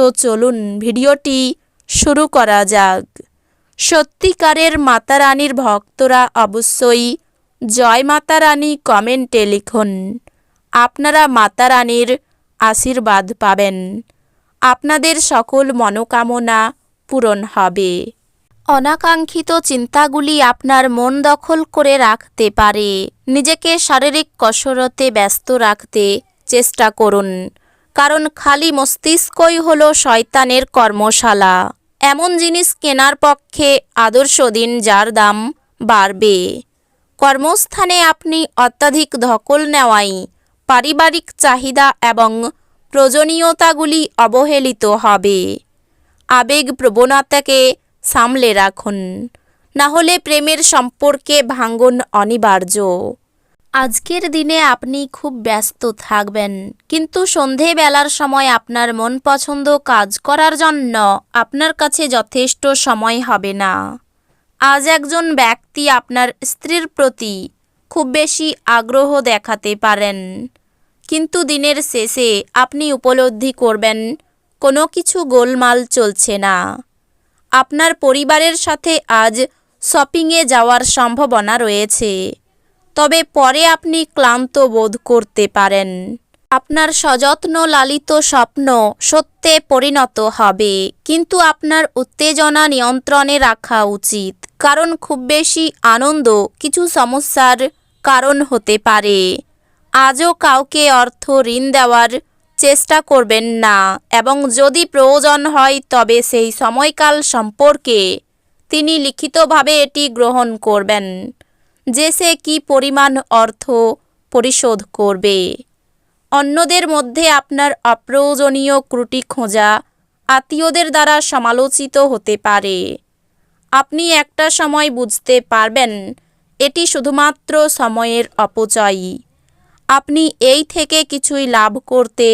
তো চলুন ভিডিওটি শুরু করা যাক। সত্যিকারের মাতা রানীর ভক্তরা অবশ্যই জয় মাতা রানী কমেন্টে লিখুন। আপনারা মাতা রানীর আশীর্বাদ পাবেন। আপনাদের সকল মনোকামনা পূরণ হবে। অনাকাঙ্ক্ষিত চিন্তাগুলি আপনার মন দখল করে রাখতে পারে। নিজেকে শারীরিক কসরতে ব্যস্ত রাখতে চেষ্টা করুন। কারণ খালি মস্তিষ্কই হলো শয়তানের কর্মশালা। এমন জিনিস কেনার পক্ষে আদর্শ দিন যার দাম বাড়বে। কর্মস্থানে আপনি অত্যাধিক ধকল নেওয়াই পারিবারিক চাহিদা এবং প্রয়োজনীয়তাগুলি অবহেলিত হবে। আবেগ প্রবণতাকে সামলে রাখুন। না হলে প্রেমের সম্পর্কে ভাঙ্গন অনিবার্য। আজকের দিনে আপনি খুব ব্যস্ত থাকবেন। কিন্তু সন্ধেবেলার সময় আপনার মন পছন্দ কাজ করার জন্য আপনার কাছে যথেষ্ট সময় হবে না। আজ একজন ব্যক্তি আপনার স্ত্রীর প্রতি খুব বেশি আগ্রহ দেখাতে পারেন। কিন্তু দিনের শেষে আপনি উপলব্ধি করবেন, কোনো কিছু গোলমাল চলছে না। আপনার পরিবারের সাথে আজ শপিংয়ে যাওয়ার সম্ভাবনা রয়েছে। তবে পরে আপনি ক্লান্ত বোধ করতে পারেন। আপনার সযত্ন লালিত স্বপ্ন সত্যে পরিণত হবে, কিন্তু আপনার উত্তেজনা নিয়ন্ত্রণে রাখা উচিত, কারণ খুব বেশি আনন্দ কিছু সমস্যার কারণ হতে পারে। আজও কাউকে অর্থ ঋণ দেওয়ার চেষ্টা করবেন না, এবং যদি প্রয়োজন হয় তবে সেই সময়কাল সম্পর্কে তিনি লিখিতভাবে এটি গ্রহণ করবেন। যে সে কী পরিমাণ অর্থ পরিশোধ করবে? অন্যদের মধ্যে আপনার অপ্রয়োজনীয় ত্রুটি খোঁজা আত্মীয়দের দ্বারা সমালোচিত হতে পারে। আপনি একটা সময় বুঝতে পারবেন, এটি শুধুমাত্র সময়ের অপচয় আপনি এই থেকে কিছুই লাভ করতে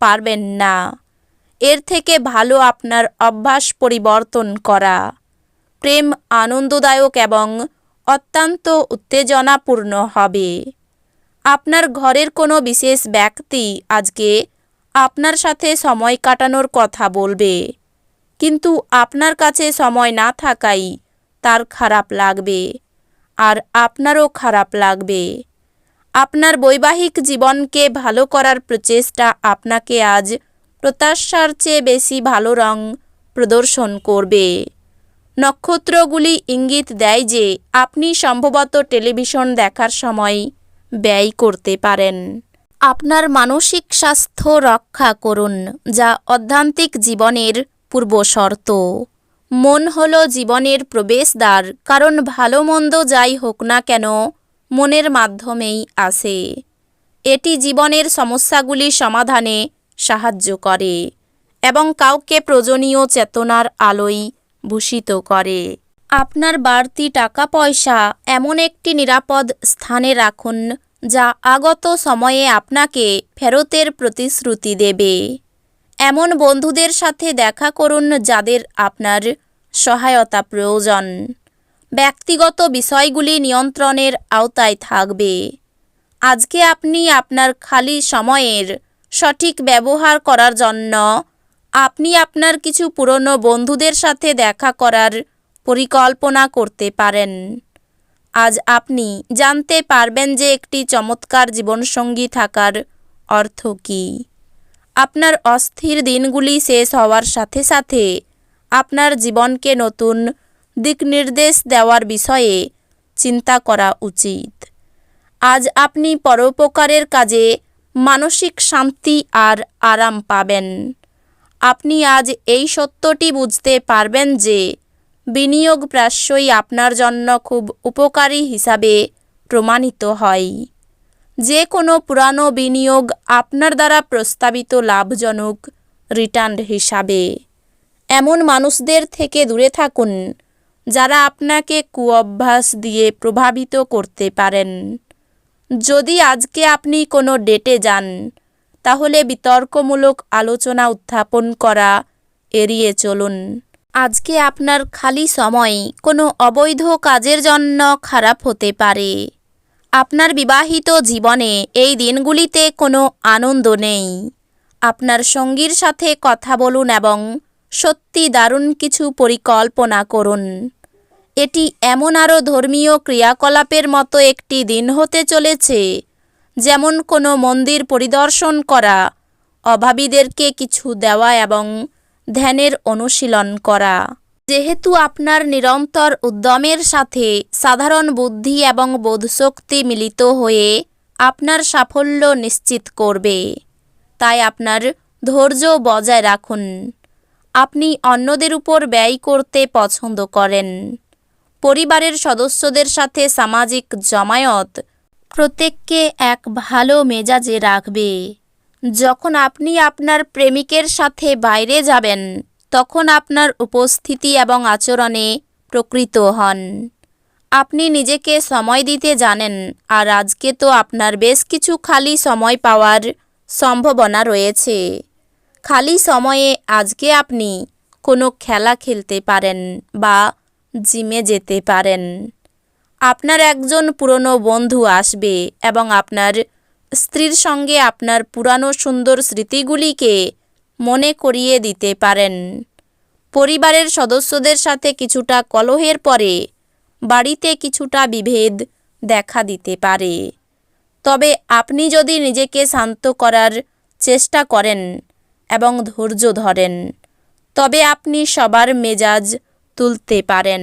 পারবেন না। এর থেকে ভালো আপনার অভ্যাস পরিবর্তন করা। প্রেম আনন্দদায়ক এবং অত্যন্ত উত্তেজনাপূর্ণ হবে। আপনার ঘরের কোনো বিশেষ ব্যক্তি আজকে আপনার সাথে সময় কাটানোর কথা বলবে। কিন্তু আপনার কাছে সময় না থাকাই তার খারাপ লাগবে আর আপনারও খারাপ লাগবে। আপনার বৈবাহিক জীবনকে ভালো করার প্রচেষ্টা আপনাকে আজ প্রত্যাশার চেয়ে বেশি ভালো রং প্রদর্শন করবে। নক্ষত্রগুলি ইঙ্গিত দেয় যে আপনি সম্ভবত টেলিভিশন দেখার সময় ব্যয় করতে পারেন। আপনার মানসিক স্বাস্থ্য রক্ষা করুন, যা অধ্যান্তিক জীবনের পূর্বশর্ত। মন হল জীবনের প্রবেশদ্বার, কারণ ভালো মন্দ যাই হোক না কেন, মনের মাধ্যমেই আসে এটি জীবনের সমস্যাগুলি সমাধানে সাহায্য করে এবং কাউকে প্রয়োজনীয় চেতনার আলোয় ভূষিত করে। আপনার বাড়তি টাকা পয়সা এমন একটি নিরাপদ স্থানে রাখুন, যা আগত সময়ে আপনাকে ফেরতের প্রতিশ্রুতি দেবে। এমন বন্ধুদের সাথে দেখা করুন, যাদের আপনার সহায়তা প্রয়োজন। ব্যক্তিগত বিষয়গুলি নিয়ন্ত্রণের আওতায় থাকবে। আজকে আপনি আপনার খালি সময়ের সঠিক ব্যবহার করার জন্য আপনি আপনার কিছু পুরনো বন্ধুদের সাথে দেখা করার পরিকল্পনা করতে পারেন। আজ আপনি জানতে পারবেন যে একটি চমৎকার জীবনসঙ্গী থাকার অর্থ কী। আপনার অস্থির দিনগুলি শেষ হওয়ার সাথে সাথে আপনার জীবনকে নতুন দিকনির্দেশ দেওয়ার বিষয়ে চিন্তা করা উচিত। আজ আপনি পরোপকারের কাজে মানসিক শান্তি আর আরাম পাবেন। আপনি আজ এই সত্যটি বুঝতে পারবেন যে বিনিয়োগ প্রায়শই আপনার জন্য খুব উপকারী হিসাবে প্রমাণিত হয়। যে কোনো পুরানো বিনিয়োগ আপনার দ্বারা প্রস্তাবিত লাভজনক রিটার্ন হিসাবে। এমন মানুষদের থেকে দূরে থাকুন, যারা আপনাকে কুঅভ্যাস দিয়ে প্রভাবিত করতে পারেন। যদি আজকে আপনি কোনো ডেটে যান তাহলে বিতর্কমূলক আলোচনা উত্থাপন করা এড়িয়ে চলুন। আজকে আপনার খালি সময় কোনো অবৈধ কাজের জন্য খারাপ হতে পারে। আপনার বিবাহিত জীবনে এই দিনগুলিতে কোনো আনন্দ নেই। আপনার সঙ্গীর সাথে কথা বলুন এবং সত্যি দারুণ কিছু পরিকল্পনা করুন। এটি এমন আরও ধর্মীয় ক্রিয়াকলাপের মতো একটি দিন হতে চলেছে যেমন কোনো মন্দির পরিদর্শন করা, অভাবীদেরকে কিছু দেওয়া এবং ধ্যানের অনুশীলন করা। যেহেতু আপনার নিরন্তর উদ্যমের সাথে সাধারণ বুদ্ধি এবং বোধশক্তি মিলিত হয়ে আপনার সাফল্য নিশ্চিত করবে, তাই আপনার ধৈর্য বজায় রাখুন। আপনি অন্যদের উপর ব্যয় করতে পছন্দ করেন। পরিবারের সদস্যদের সাথে সামাজিক জমায়েত প্রত্যেককে এক ভালো মেজাজে রাখবে। যখন আপনি আপনার প্রেমিকের সাথে বাইরে যাবেন, তখন আপনার উপস্থিতি এবং আচরণে প্রকৃত হন। আপনি নিজেকে সময় দিতে জানেন, আর আজকে তো আপনার বেশ কিছু খালি সময় পাওয়ার সম্ভাবনা রয়েছে। খালি সময়ে আজকে আপনি কোনো খেলা খেলতে পারেন বা জিমে যেতে পারেন। আপনার একজন পুরনো বন্ধু আসবে এবং আপনার স্ত্রীর সঙ্গে আপনার পুরানো সুন্দর স্মৃতিগুলিকে মনে করিয়ে দিতে পারেন। পরিবারের সদস্যদের সাথে কিছুটা কলহের পরে বাড়িতে কিছুটা বিভেদ দেখা দিতে পারে। তবে আপনি যদি নিজেকে শান্ত করার চেষ্টা করেন এবং ধৈর্য ধরেন, তবে আপনি সবার মেজাজ তুলতে পারেন।